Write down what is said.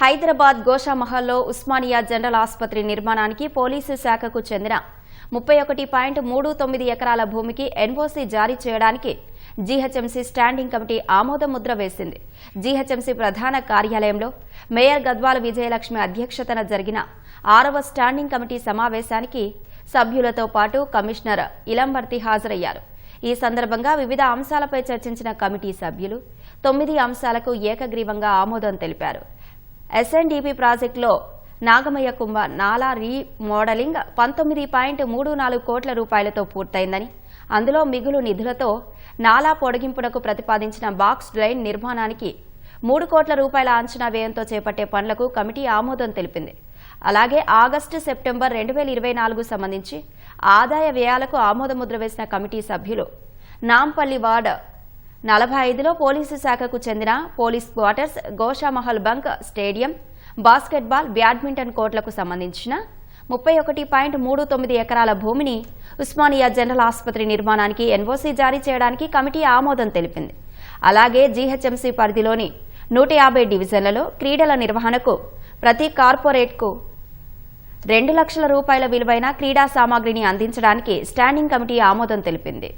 Hyderabad గోషామహల్లో Osmania general ఆసుపత్రి నిర్మాణానికి police శాఖకు చెందిన ముప్పై ఒకటి పాయింట్ మూడు తొమ్మిది ఎకరాల భూమికి ఎన్ఓసీ జారీ చేయడానికి జీహెచ్ఎంసీ స్టాండింగ్ కమిటీ ఆమోద ముద్ర వేసింది. జీహెచ్ఎంసీ ప్రధాన కార్యాలయంలో మేయర్ గద్వాల విజయలక్ష్మి అధ్యక్షతన జరిగిన ఆరవ స్టాండింగ్ కమిటీ సమావేశానికి సభ్యులతో పాటు కమిషనర్ ఇలంబర్తి హాజరయ్యారు. ఈ సందర్భంగా వివిధ అంశాలపై చర్చించిన కమిటీ సభ్యులు తొమ్మిది అంశాలకు ఏకగ్రీవంగా ఆమోదం తెలిపారు. ఎస్ఎన్డీపీ ప్రాజెక్టులో నాగమయ్య కుంభ నాలా రీమోడలింగ్ పంతొమ్మిది పాయింట్ మూడు నాలుగు కోట్ల రూపాయలతో పూర్తయిందని అందులో మిగులు నిధులతో నాలా పొడిగింపునకు ప్రతిపాదించిన బాక్స్ డ్రైన్ నిర్మాణానికి మూడు కోట్ల రూపాయల అంచనా వ్యయంతో చేపట్టే పనులకు కమిటీ ఆమోదం తెలిపింది. అలాగే ఆగస్టు సెప్టెంబర్ రెండు వేల ఇరవై నాలుగు సంబంధించి ఆదాయ వ్యయాలకు ఆమోదముద్ర వేసిన కమిటీ సభ్యులు నాంపల్లి వార్డ్ నలభై ఐదులో పోలీసు శాఖకు చెందిన police quarters Goshamahal bunk stadium basketball badminton కోర్టులకు సంబంధించిన ముప్పై ఒకటి పాయింట్ మూడు తొమ్మిది ఎకరాల భూమిని ఉస్మానియా జనరల్ ఆసుపత్రి నిర్మాణానికి ఎన్ఓసీ జారీ చేయడానికి కమిటీ ఆమోదం తెలిపింది. అలాగే జీహెచ్ఎంసీ పరిధిలోని నూట యాభై డివిజన్లలో క్రీడల నిర్వహణకు ప్రతి కార్పొరేట్కు రెండు లక్షల రూపాయల విలువైన క్రీడా సామాగ్రిని అందించడానికి స్టాండింగ్ కమిటీ ఆమోదం తెలిపింది.